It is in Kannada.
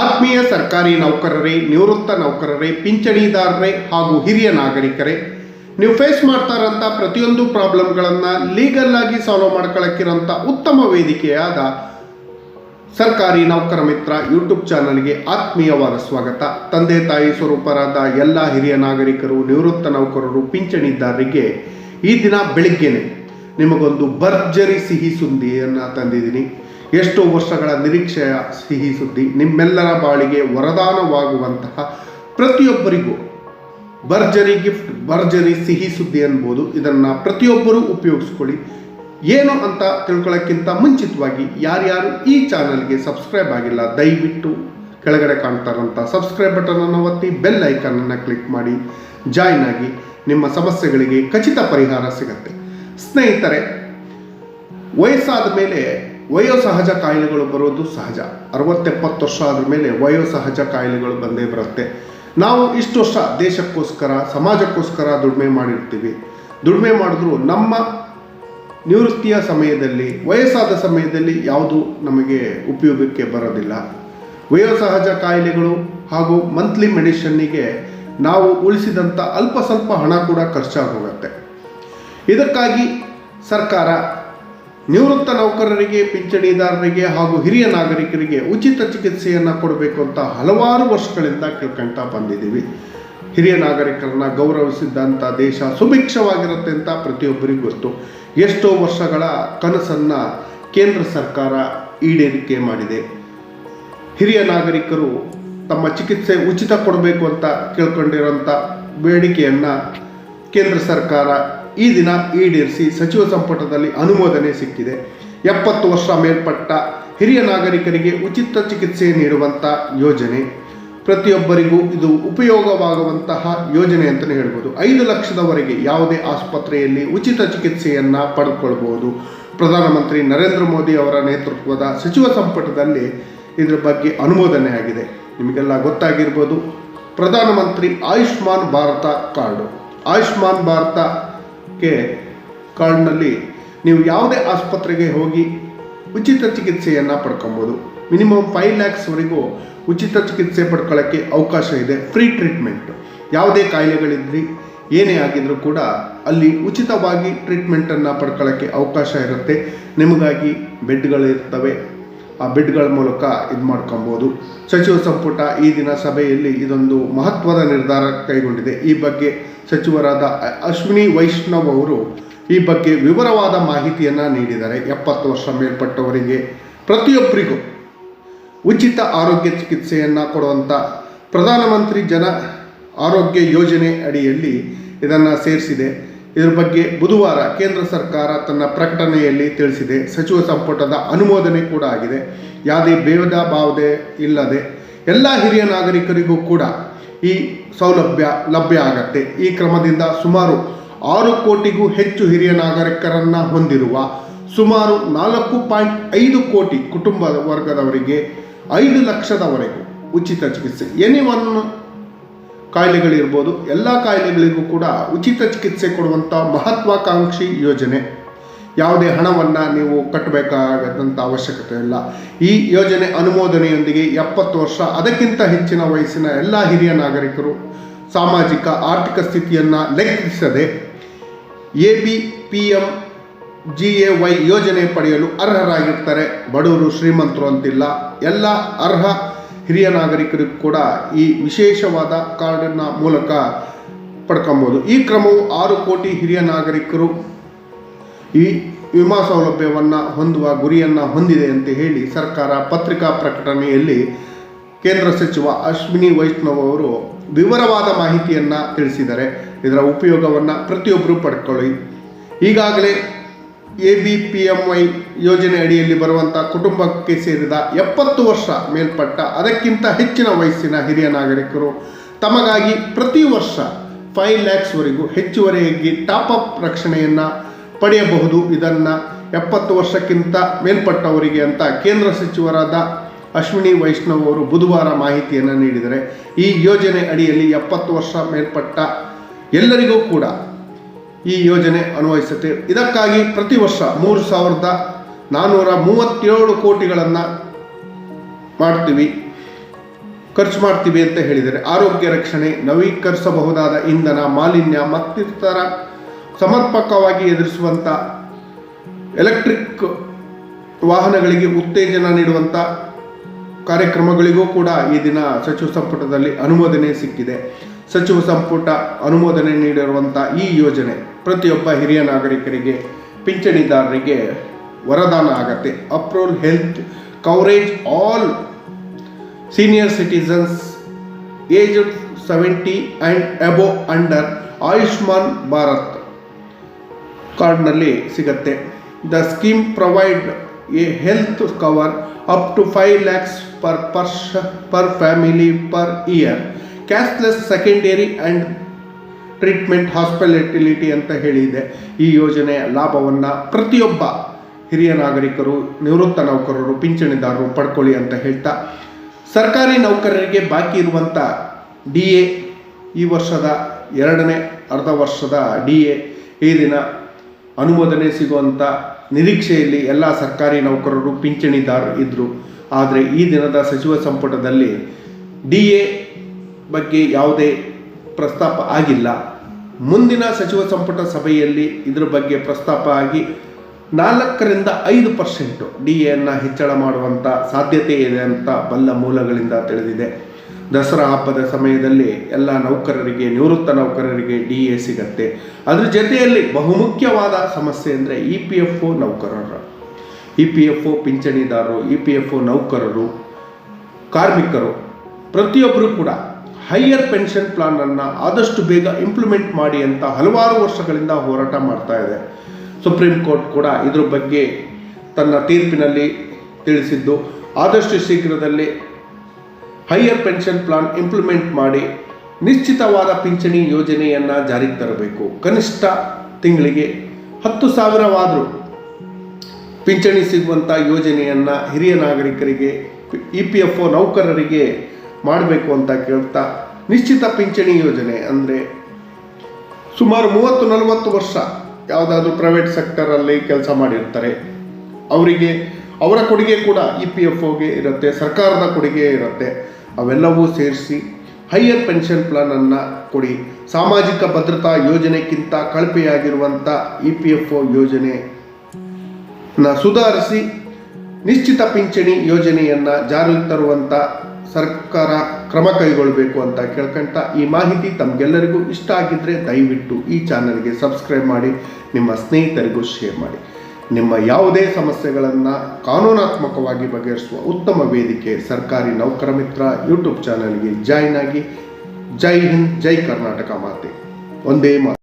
ಆತ್ಮೀಯ ಸರ್ಕಾರಿ ನೌಕರರೇ, ನಿವೃತ್ತ ನೌಕರರೇ, ಪಿಂಚಣಿದಾರರೇ ಹಾಗೂ ಹಿರಿಯ ನಾಗರಿಕರೇ, ನೀವು ಫೇಸ್ ಮಾಡ್ತಾ ಇರೋಂಥ ಪ್ರತಿಯೊಂದು ಪ್ರಾಬ್ಲಮ್ಗಳನ್ನು ಲೀಗಲ್ ಆಗಿ ಸಾಲ್ವ್ ಮಾಡ್ಕೊಳ್ಳೋಕ್ಕಿರೋಂಥ ಉತ್ತಮ ವೇದಿಕೆಯಾದ ಸರ್ಕಾರಿ ನೌಕರ ಮಿತ್ರ ಯೂಟ್ಯೂಬ್ ಚಾನಲ್ಗೆ ಆತ್ಮೀಯವಾದ ಸ್ವಾಗತ. ತಂದೆ, ತಾಯಿ ಸ್ವರೂಪರಾದ ಎಲ್ಲ ಹಿರಿಯ ನಾಗರಿಕರು, ನಿವೃತ್ತ ನೌಕರರು, ಪಿಂಚಣಿದಾರರಿಗೆ ಈ ದಿನ ಬೆಳಿಗ್ಗೆನೆ ನಿಮಗೊಂದು ಭರ್ಜರಿ ಸಿಹಿ ಸುದ್ದಿಯನ್ನು ತಂದಿದ್ದೀನಿ. ಎಷ್ಟೋ ವರ್ಷಗಳ ನಿರೀಕ್ಷೆಯ ಸಿಹಿ ಸುದ್ದಿ, ನಿಮ್ಮೆಲ್ಲರ ಬಾಳಿಗೆ ವರದಾನವಾಗುವಂತಹ ಪ್ರತಿಯೊಬ್ಬರಿಗೂ ಭರ್ಜರಿ ಗಿಫ್ಟ್, ಭರ್ಜರಿ ಸಿಹಿ ಸುದ್ದಿ ಅನ್ಬೋದು ಇದನ್ನು ಪ್ರತಿಯೊಬ್ಬರೂ ಉಪಯೋಗಿಸ್ಕೊಳ್ಳಿ. ಏನು ಅಂತ ತಿಳ್ಕೊಳ್ಳೋಕ್ಕಿಂತ ಮುಂಚಿತವಾಗಿ ಯಾರ್ಯಾರು ಈ ಚಾನಲ್ಗೆ ಸಬ್ಸ್ಕ್ರೈಬ್ ಆಗಿಲ್ಲ, ದಯವಿಟ್ಟು ಕೆಳಗಡೆ ಕಾಣ್ತಾರಂಥ ಸಬ್ಸ್ಕ್ರೈಬ್ ಬಟನನ್ನು ಒತ್ತಿ, ಬೆಲ್ ಐಕನನ್ನು ಕ್ಲಿಕ್ ಮಾಡಿ, ಜಾಯ್ನ್ ಆಗಿ ನಿಮ್ಮ ಸಮಸ್ಯೆಗಳಿಗೆ ಖಚಿತ ಪರಿಹಾರ ಸಿಗುತ್ತೆ. ಸ್ನೇಹಿತರೆ, ವಯಸ್ಸಾದ ಮೇಲೆ ವಯೋಸಹಜ ಕಾಯಿಲೆಗಳು ಬರೋದು ಸಹಜ. ಅರವತ್ತೆಪ್ಪತ್ತು ವರ್ಷ ಆದ ಮೇಲೆ ವಯೋಸಹಜ ಕಾಯಿಲೆಗಳು ಬಂದೇ ಬರುತ್ತೆ. ನಾವು ಇಷ್ಟು ವರ್ಷ ದೇಶಕ್ಕೋಸ್ಕರ, ಸಮಾಜಕ್ಕೋಸ್ಕರ ದುಡಿಮೆ ಮಾಡಿರ್ತೀವಿ. ದುಡಿಮೆ ಮಾಡಿದ್ರು ನಮ್ಮ ನಿವೃತ್ತಿಯ ಸಮಯದಲ್ಲಿ, ವಯಸ್ಸಾದ ಸಮಯದಲ್ಲಿ ಯಾವುದು ನಮಗೆ ಉಪಯೋಗಕ್ಕೆ ಬರೋದಿಲ್ಲ. ವಯೋಸಹಜ ಕಾಯಿಲೆಗಳು ಹಾಗೂ ಮಂತ್ಲಿ ಮೆಡಿಷನ್ನಿಗೆ ನಾವು ಉಳಿಸಿದಂಥ ಅಲ್ಪ ಸ್ವಲ್ಪ ಹಣ ಕೂಡ ಖರ್ಚಾಗೋಗುತ್ತೆ. ಇದಕ್ಕಾಗಿ ಸರ್ಕಾರ ನಿವೃತ್ತ ನೌಕರರಿಗೆ, ಪಿಂಚಣಿದಾರರಿಗೆ ಹಾಗೂ ಹಿರಿಯ ನಾಗರಿಕರಿಗೆ ಉಚಿತ ಚಿಕಿತ್ಸೆಯನ್ನು ಕೊಡಬೇಕು ಅಂತ ಹಲವಾರು ವರ್ಷಗಳಿಂದ ಕೇಳ್ಕೊಳ್ತಾ ಬಂದಿದ್ದೀವಿ. ಹಿರಿಯ ನಾಗರಿಕರನ್ನ ಗೌರವಿಸಿದ್ದಂಥ ದೇಶ ಸುಭಿಕ್ಷವಾಗಿರುತ್ತೆ ಅಂತ ಪ್ರತಿಯೊಬ್ಬರಿಗೂ ಗೊತ್ತು. ಎಷ್ಟೋ ವರ್ಷಗಳ ಕನಸನ್ನು ಕೇಂದ್ರ ಸರ್ಕಾರ ಈಡೇರಿಕೆ ಮಾಡಿದೆ. ಹಿರಿಯ ನಾಗರಿಕರು ತಮ್ಮ ಚಿಕಿತ್ಸೆ ಉಚಿತ ಕೊಡಬೇಕು ಅಂತ ಕೇಳ್ಕೊಂಡಿರೋಂಥ ಬೇಡಿಕೆಯನ್ನು ಕೇಂದ್ರ ಸರ್ಕಾರ ಈ ದಿನ ಈಡೇರಿಸಿ ಸಚಿವ ಸಂಪುಟದಲ್ಲಿ ಅನುಮೋದನೆ ಸಿಕ್ಕಿದೆ. ಎಪ್ಪತ್ತು ವರ್ಷ ಮೇಲ್ಪಟ್ಟ ಹಿರಿಯ ನಾಗರಿಕರಿಗೆ ಉಚಿತ ಚಿಕಿತ್ಸೆ ನೀಡುವಂಥ ಯೋಜನೆ. ಪ್ರತಿಯೊಬ್ಬರಿಗೂ ಇದು ಉಪಯೋಗವಾಗುವಂತಹ ಯೋಜನೆ ಅಂತಲೇ ಹೇಳ್ಬೋದು. ಐದು ಲಕ್ಷದವರೆಗೆ ಯಾವುದೇ ಆಸ್ಪತ್ರೆಯಲ್ಲಿ ಉಚಿತ ಚಿಕಿತ್ಸೆಯನ್ನು ಪಡೆದುಕೊಳ್ಬೋದು ಪ್ರಧಾನಮಂತ್ರಿ ನರೇಂದ್ರ ಮೋದಿ ಅವರ ನೇತೃತ್ವದ ಸಚಿವ ಸಂಪುಟದಲ್ಲಿ ಇದರ ಬಗ್ಗೆ ಅನುಮೋದನೆ ಆಗಿದೆ. ನಿಮಗೆಲ್ಲ ಗೊತ್ತಾಗಿರ್ಬೋದು. ಪ್ರಧಾನಮಂತ್ರಿ ಆಯುಷ್ಮಾನ್ ಭಾರತ ಕಾರ್ಡು. ಆಯುಷ್ಮಾನ್ ಭಾರತಕ್ಕೆ ಕಾರ್ಡ್ನಲ್ಲಿ ನೀವು ಯಾವುದೇ ಆಸ್ಪತ್ರೆಗೆ ಹೋಗಿ ಉಚಿತ ಚಿಕಿತ್ಸೆಯನ್ನು ಪಡ್ಕೊಬೋದು. ಮಿನಿಮಮ್ ಫೈವ್ ಲ್ಯಾಕ್ಸ್ವರೆಗೂ ಉಚಿತ ಚಿಕಿತ್ಸೆ ಪಡ್ಕೊಳ್ಳೋಕ್ಕೆ ಅವಕಾಶ ಇದೆ. Free treatment. ಯಾವುದೇ ಕಾಯಿಲೆಗಳಿದ್ರಿ, ಏನೇ ಆಗಿದ್ರೂ ಕೂಡ ಅಲ್ಲಿ ಉಚಿತವಾಗಿ ಟ್ರೀಟ್ಮೆಂಟನ್ನು ಪಡ್ಕೊಳ್ಳೋಕ್ಕೆ ಅವಕಾಶ ಇರುತ್ತೆ. ನಿಮಗಾಗಿ ಬೆಡ್ಗಳಿರ್ತವೆ. ಬೆಡ್ಗಳ ಮೂಲಕ ಇದು ಮಾಡ್ಕೊಬೋದು. ಸಚಿವ ಸಂಪುಟ ಈ ದಿನ ಸಭೆಯಲ್ಲಿ ಇದೊಂದು ಮಹತ್ವದ ನಿರ್ಧಾರ ಕೈಗೊಂಡಿದೆ. ಈ ಬಗ್ಗೆ ಸಚಿವರಾದ ಅಶ್ವಿನಿ ವೈಷ್ಣವ್ ಅವರು ಈ ಬಗ್ಗೆ ವಿವರವಾದ ಮಾಹಿತಿಯನ್ನು ನೀಡಿದ್ದಾರೆ. ಎಪ್ಪತ್ತು ವರ್ಷ ಮೇಲ್ಪಟ್ಟವರಿಗೆ ಪ್ರತಿಯೊಬ್ಬರಿಗೂ ಉಚಿತ ಆರೋಗ್ಯ ಚಿಕಿತ್ಸೆಯನ್ನು ಕೊಡುವಂಥ ಪ್ರಧಾನಮಂತ್ರಿ ಜನ ಆರೋಗ್ಯ ಯೋಜನೆ ಅಡಿಯಲ್ಲಿ ಇದನ್ನು ಸೇರಿಸಿದೆ. ಇದರ ಬಗ್ಗೆ ಬುಧವಾರ ಕೇಂದ್ರ ಸರ್ಕಾರ ತನ್ನ ಪ್ರಕಟಣೆಯಲ್ಲಿ ತಿಳಿಸಿದೆ. ಸಚಿವ ಸಂಪುಟದ ಅನುಮೋದನೆ ಕೂಡ ಆಗಿದೆ. ಯಾವುದೇ ಭೇದ ಭಾವದೆ ಇಲ್ಲದೆ ಎಲ್ಲ ಹಿರಿಯ ನಾಗರಿಕರಿಗೂ ಕೂಡ ಈ ಸೌಲಭ್ಯ ಲಭ್ಯ ಆಗತ್ತೆ. ಈ ಕ್ರಮದಿಂದ ಸುಮಾರು ಆರು ಕೋಟಿಗೂ ಹೆಚ್ಚು ಹಿರಿಯ ನಾಗರಿಕರನ್ನು ಹೊಂದಿರುವ ಸುಮಾರು ನಾಲ್ಕು ಪಾಯಿಂಟ್ ಐದು ಕೋಟಿ ಕುಟುಂಬ ವರ್ಗದವರಿಗೆ ಐದು ಲಕ್ಷದವರೆಗೂ ಉಚಿತ ಚಿಕಿತ್ಸೆ. ಎನಿ ಒನ್ ಕಾಯಿಲೆಗಳಿರ್ಬೋದು, ಎಲ್ಲ ಕಾಯಿಲೆಗಳಿಗೂ ಕೂಡ ಉಚಿತ ಚಿಕಿತ್ಸೆ ಕೊಡುವಂಥ ಮಹತ್ವಾಕಾಂಕ್ಷಿ ಯೋಜನೆ. ಯಾವುದೇ ಹಣವನ್ನು ನೀವು ಕಟ್ಟಬೇಕಾಗದಂಥ ಅವಶ್ಯಕತೆ ಇಲ್ಲ. ಈ ಯೋಜನೆ ಅನುಮೋದನೆಯೊಂದಿಗೆ ಎಪ್ಪತ್ತು ವರ್ಷ, ಅದಕ್ಕಿಂತ ಹೆಚ್ಚಿನ ವಯಸ್ಸಿನ ಎಲ್ಲ ಹಿರಿಯ ನಾಗರಿಕರು ಸಾಮಾಜಿಕ, ಆರ್ಥಿಕ ಸ್ಥಿತಿಯನ್ನು ಲೆಕ್ಕಿಸದೆ A B P M J A Y ಯೋಜನೆ ಪಡೆಯಲು ಅರ್ಹರಾಗಿರ್ತಾರೆ. ಬಡವರು ಶ್ರೀಮಂತರು ಅಂತಿಲ್ಲ. ಎಲ್ಲ ಅರ್ಹ ಹಿರಿಯ ನಾಗರಿಕರಿಗೂ ಕೂಡ ಈ ವಿಶೇಷವಾದ ಕಾರ್ಡಿನ ಮೂಲಕ ಪಡ್ಕೊಬೋದು. ಈ ಕ್ರಮವು ಆರು ಕೋಟಿ ಹಿರಿಯ ನಾಗರಿಕರು ಈ ವಿಮಾ ಸೌಲಭ್ಯವನ್ನು ಹೊಂದುವ ಗುರಿಯನ್ನು ಹೊಂದಿದೆ ಅಂತ ಹೇಳಿ ಸರ್ಕಾರ ಪತ್ರಿಕಾ ಪ್ರಕಟಣೆಯಲ್ಲಿ ಕೇಂದ್ರ ಸಚಿವ ಅಶ್ವಿನಿ ವೈಷ್ಣವ್ ಅವರು ವಿವರವಾದ ಮಾಹಿತಿಯನ್ನು ತಿಳಿಸಿದರೆ ಇದರ ಉಪಯೋಗವನ್ನು ಪ್ರತಿಯೊಬ್ಬರೂ ಪಡ್ಕೊಳ್ಳಿ. ಈಗಾಗಲೇ A B P M Y ಯೋಜನೆ ಅಡಿಯಲ್ಲಿ ಬರುವಂಥ ಕುಟುಂಬಕ್ಕೆ ಸೇರಿದ ಎಪ್ಪತ್ತು ವರ್ಷ ಮೇಲ್ಪಟ್ಟ ಅದಕ್ಕಿಂತ ಹೆಚ್ಚಿನ ವಯಸ್ಸಿನ ಹಿರಿಯ ನಾಗರಿಕರು ತಮಗಾಗಿ ಪ್ರತಿ ವರ್ಷ ಫೈವ್ ಲ್ಯಾಕ್ಸ್ವರೆಗೂ ಹೆಚ್ಚುವರಿಯಾಗಿ ಟಾಪ್ ಅಪ್ ರಕ್ಷಣೆಯನ್ನು ಪಡೆಯಬಹುದು. ಇದನ್ನು ಎಪ್ಪತ್ತು ವರ್ಷಕ್ಕಿಂತ ಮೇಲ್ಪಟ್ಟವರಿಗೆ ಅಂತ ಕೇಂದ್ರ ಸಚಿವರಾದ ಅಶ್ವಿನಿ ವೈಷ್ಣವ್ ಅವರು ಬುಧವಾರ ಮಾಹಿತಿಯನ್ನು ನೀಡಿದರೆ ಈ ಯೋಜನೆ ಅಡಿಯಲ್ಲಿ ಎಪ್ಪತ್ತು ವರ್ಷ ಮೇಲ್ಪಟ್ಟ ಎಲ್ಲರಿಗೂ ಕೂಡ ಈ ಯೋಜನೆ ಅನ್ವಯಿಸುತ್ತೆ. ಇದಕ್ಕಾಗಿ ಪ್ರತಿ ವರ್ಷ ಮೂರು ಸಾವಿರದ ನಾನ್ನೂರ ಮೂವತ್ತೇಳು ಕೋಟಿಗಳನ್ನು ಮಾಡ್ತೀವಿ, ಖರ್ಚು ಮಾಡ್ತೀವಿ ಅಂತ ಹೇಳಿದರೆ ಆರೋಗ್ಯ ರಕ್ಷಣೆ, ನವೀಕರಿಸಬಹುದಾದ ಇಂಧನ, ಮಾಲಿನ್ಯ ಮತ್ತಿತರ ಸಮರ್ಪಕವಾಗಿ ಎದುರಿಸುವಂಥ ಎಲೆಕ್ಟ್ರಿಕ್ ವಾಹನಗಳಿಗೆ ಉತ್ತೇಜನ ನೀಡುವಂಥ ಕಾರ್ಯಕ್ರಮಗಳಿಗೂ ಕೂಡ ಈ ದಿನ ಸಚಿವ ಸಂಪುಟದಲ್ಲಿ ಅನುಮೋದನೆ ಸಿಕ್ಕಿದೆ. ಸಚಿವ ಸಂಪುಟ ಅನುಮೋದನೆ ನೀಡಿರುವಂಥ ಈ ಯೋಜನೆ ಪ್ರತಿಯೊಬ್ಬ ಹಿರಿಯ ನಾಗರಿಕರಿಗೆ, ಪಿಂಚಣಿದಾರರಿಗೆ ವರದಾನ ಆಗತ್ತೆ. ಅಪ್ರೋಲ್ health coverage all senior citizens age seventy and above under Ayushman Bharat ಕಾರ್ಡ್ನಲ್ಲಿ ಸಿಗತ್ತೆ. The scheme provide a health cover up to five lakhs per per per family per year cashless secondary and treatment hospitality ಅಂತ ಹೇಳಿದೆ. ಈ ಯೋಜನೆ ಲಾಭವನ್ನು ಪ್ರತಿಯೊಬ್ಬ ಹಿರಿಯ ನಾಗರಿಕರು, ನಿವೃತ್ತ ನೌಕರರು, ಪಿಂಚಣಿದಾರರು ಪಡ್ಕೊಳ್ಳಿ ಅಂತ ಹೇಳ್ತಾ, ಸರ್ಕಾರಿ ನೌಕರರಿಗೆ ಬಾಕಿ ಇರುವಂಥ ಡಿ ಎ ಈ ವರ್ಷದ ಎರಡನೇ ಅರ್ಧ ವರ್ಷದ ಡಿ ಎ ಈ ದಿನ ಅನುಮೋದನೆ ಸಿಗುವಂಥ ನಿರೀಕ್ಷೆಯಲ್ಲಿ ಎಲ್ಲ ಸರ್ಕಾರಿ ನೌಕರರು, ಪಿಂಚಣಿದಾರರು ಇದ್ದರು ಆದರೆ ಈ ದಿನದ ಸಚಿವ ಸಂಪುಟದಲ್ಲಿ ಡಿ ಎ ಬಗ್ಗೆ ಯಾವುದೇ ಪ್ರಸ್ತಾಪ ಆಗಿಲ್ಲ. ಮುಂದಿನ ಸಚಿವ ಸಂಪುಟ ಸಭೆಯಲ್ಲಿ ಇದರ ಬಗ್ಗೆ ಪ್ರಸ್ತಾಪ ಆಗಿ ನಾಲ್ಕರಿಂದ ಐದು ಪರ್ಸೆಂಟು ಡಿ ಎನ್ನು ಹೆಚ್ಚಳ ಮಾಡುವಂಥ ಸಾಧ್ಯತೆ ಇದೆ ಅಂತ ಬಲ್ಲ ಮೂಲಗಳಿಂದ ತಿಳಿದಿದೆ. ದಸರಾ ಹಬ್ಬದ ಸಮಯದಲ್ಲಿ ಎಲ್ಲ ನೌಕರರಿಗೆ, ನಿವೃತ್ತ ನೌಕರರಿಗೆ ಡಿ ಎ ಸಿಗತ್ತೆ. ಅದ್ರ ಜೊತೆಯಲ್ಲಿ ಬಹುಮುಖ್ಯವಾದ ಸಮಸ್ಯೆ ಅಂದರೆ ಇ ಪಿ ಎಫ್ ಒ ನೌಕರರು. ಇ ಪಿ ಎಫ್ ಒ ಪಿಂಚಣಿದಾರರು, ಇ ಪಿ ಎಫ್ ಒ ನೌಕರರು, ಕಾರ್ಮಿಕರು ಪ್ರತಿಯೊಬ್ಬರು ಕೂಡ ಹೈಯರ್ ಪೆನ್ಷನ್ ಪ್ಲಾನನ್ನು ಆದಷ್ಟು ಬೇಗ ಇಂಪ್ಲಿಮೆಂಟ್ ಮಾಡಿ ಅಂತ ಹಲವಾರು ವರ್ಷಗಳಿಂದ ಹೋರಾಟ ಮಾಡ್ತಾ ಇದೆ. ಸುಪ್ರೀಂ ಕೋರ್ಟ್ ಕೂಡ ಇದ್ರ ಬಗ್ಗೆ ತನ್ನ ತೀರ್ಪಿನಲ್ಲಿ ತಿಳಿಸಿದ್ದು, ಆದಷ್ಟು ಶೀಘ್ರದಲ್ಲಿ ಹೈಯರ್ ಪೆನ್ಷನ್ ಪ್ಲಾನ್ ಇಂಪ್ಲಿಮೆಂಟ್ ಮಾಡಿ ನಿಶ್ಚಿತವಾದ ಪಿಂಚಣಿ ಯೋಜನೆಯನ್ನು ಜಾರಿಗೆ ತರಬೇಕು. ಕನಿಷ್ಠ ತಿಂಗಳಿಗೆ ಹತ್ತು ಸಾವಿರವಾದರೂ ಪಿಂಚಣಿ ಸಿಗುವಂಥ ಯೋಜನೆಯನ್ನು ಹಿರಿಯ ನಾಗರಿಕರಿಗೆ, ಇ ಪಿ ಎಫ್ ಒ ನೌಕರರಿಗೆ ಮಾಡಬೇಕು ಅಂತ ಕೇಳ್ತಾ ನಿಶ್ಚಿತ ಪಿಂಚಣಿ ಯೋಜನೆ ಅಂದರೆ ಸುಮಾರು ಮೂವತ್ತು ನಲವತ್ತು ವರ್ಷ ಯಾವುದಾದ್ರೂ ಪ್ರೈವೇಟ್ ಸೆಕ್ಟರಲ್ಲಿ ಕೆಲಸ ಮಾಡಿರ್ತಾರೆ. ಅವರಿಗೆ, ಅವರ ಕೊಡುಗೆ ಕೂಡ ಇ ಪಿ ಎಫ್ ಒಗೆ ಇರುತ್ತೆ, ಸರ್ಕಾರದ ಕೊಡುಗೆ ಇರುತ್ತೆ. ಅವೆಲ್ಲವೂ ಸೇರಿಸಿ ಹೈಯರ್ ಪೆನ್ಷನ್ ಪ್ಲಾನನ್ನು ಕೊಡಿ. ಸಾಮಾಜಿಕ ಭದ್ರತಾ ಯೋಜನೆಗಿಂತ ಕಳಪೆಯಾಗಿರುವಂಥ ಇ ಪಿ ಎಫ್ ಒ ಯೋಜನೆ ನ ಸುಧಾರಿಸಿ ನಿಶ್ಚಿತ ಪಿಂಚಣಿ ಯೋಜನೆಯನ್ನು ಜಾರಿಗೆ ತರುವಂಥ ಸರ್ಕಾರ ಕ್ರಮ ಕೈಗೊಳ್ಳಬೇಕು ಅಂತ ಕೇಳ್ಕೊಂತ ಈ ಮಾಹಿತಿ ತಮಗೆಲ್ಲರಿಗೂ ಇಷ್ಟ ಆಗಿದ್ದರೆ ದಯವಿಟ್ಟು ಈ ಚಾನಲ್ಗೆ ಸಬ್ಸ್ಕ್ರೈಬ್ ಮಾಡಿ, ನಿಮ್ಮ ಸ್ನೇಹಿತರಿಗೂ ಶೇರ್ ಮಾಡಿ. ನಿಮ್ಮ ಯಾವುದೇ ಸಮಸ್ಯೆಗಳನ್ನು ಕಾನೂನಾತ್ಮಕವಾಗಿ ಬಗೆಹರಿಸುವ ಉತ್ತಮ ವೇದಿಕೆ ಸರ್ಕಾರಿ ನೌಕರ ಮಿತ್ರ ಯೂಟ್ಯೂಬ್ ಚಾನಲ್ಗೆ ಜಾಯ್ನ್ ಆಗಿ. ಜೈ ಹಿಂದ್, ಜೈ ಕರ್ನಾಟಕ ಮಾತೆ. ಒಂದೇ ಮಾತು